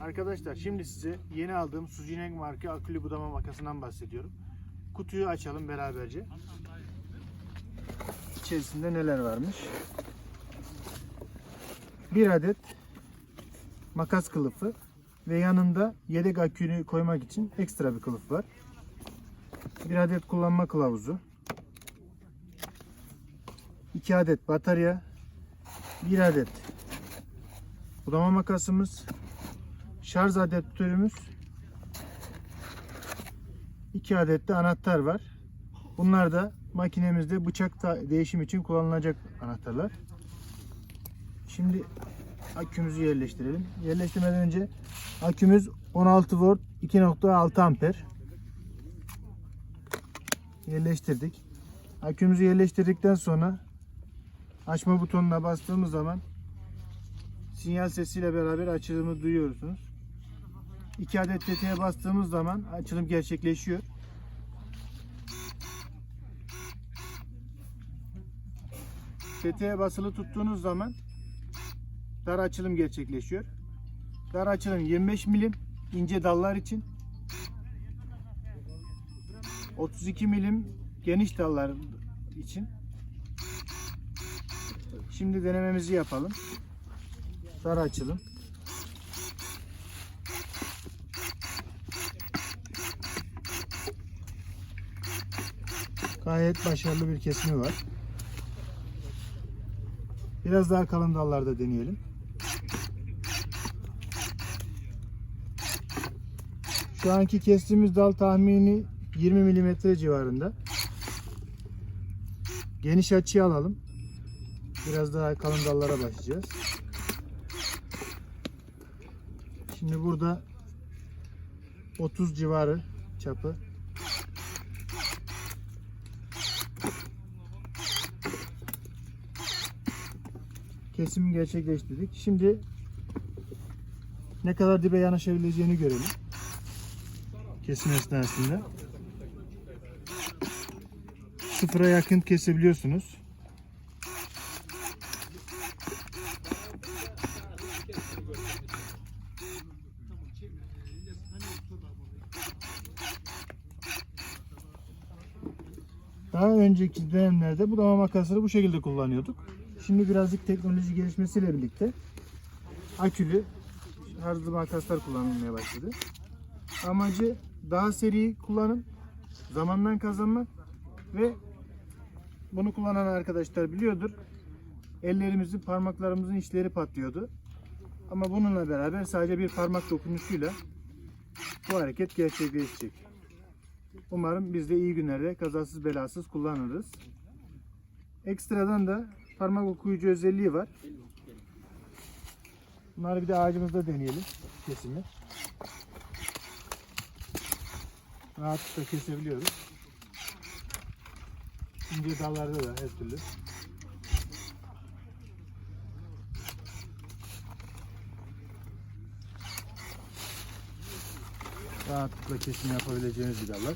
Arkadaşlar şimdi size yeni aldığım Sujinek marka akülü budama makasından bahsediyorum. Kutuyu açalım beraberce. İçerisinde neler varmış? Bir adet makas kılıfı ve yanında yedek akünü koymak için ekstra bir kılıf var. Bir adet kullanma kılavuzu. 2 adet batarya. Bir adet budama makasımız. Şarj adaptörümüz. 2 adet de anahtar var. Bunlar da makinemizde bıçak değişim için kullanılacak anahtarlar. Şimdi akümüzü yerleştirelim. Yerleştirmeden önce akümüz 16 volt 2.6 amper. Yerleştirdik. Akümüzü yerleştirdikten sonra açma butonuna bastığımız zaman sinyal sesiyle beraber açılımı duyuyorsunuz. 2 adet tetiğe bastığımız zaman açılım gerçekleşiyor. Tetiğe basılı tuttuğunuz zaman dar açılım gerçekleşiyor. Dar açılım 25 milim ince dallar için 32 milim geniş dallar için Şimdi denememizi yapalım. Dar açılım. Gayet başarılı bir kesimi var. Biraz daha kalın dallarda deneyelim. Şu anki kestiğimiz dal tahmini 20 milimetre civarında. Geniş açıyı alalım. Biraz daha kalın dallara başlayacağız. Şimdi burada 30 civarı çapı. Kesimi gerçekleştirdik. Şimdi ne kadar dibe yanaşabileceğini görelim. Kesim esnasında. Sıfıra yakın kesebiliyorsunuz. Daha önceki dönemlerde budama makasları bu şekilde kullanıyorduk. Şimdi birazcık teknoloji gelişmesiyle birlikte akülü hızlı makaslar kullanılmaya başladı. Amacı daha seri kullanım, zamandan kazanmak ve bunu kullanan arkadaşlar biliyordur. Ellerimizin, parmaklarımızın içleri patlıyordu. Ama bununla beraber sadece bir parmak dokunuşuyla bu hareket gerçekleşecek. Umarım biz de iyi günlerde kazasız belasız kullanırız. Ekstradan da parmak okuyucu özelliği var. Bunları bir de ağacımızda deneyelim kesimi. Rahatlıkla kesebiliyoruz. İnce dallarda da her türlü. Rahatlıkla kesim yapabileceğiniz bir dallar.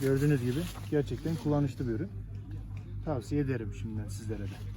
Gördüğünüz gibi gerçekten kullanışlı bir ürün. Tavsiye ederim şimdiden sizlere de.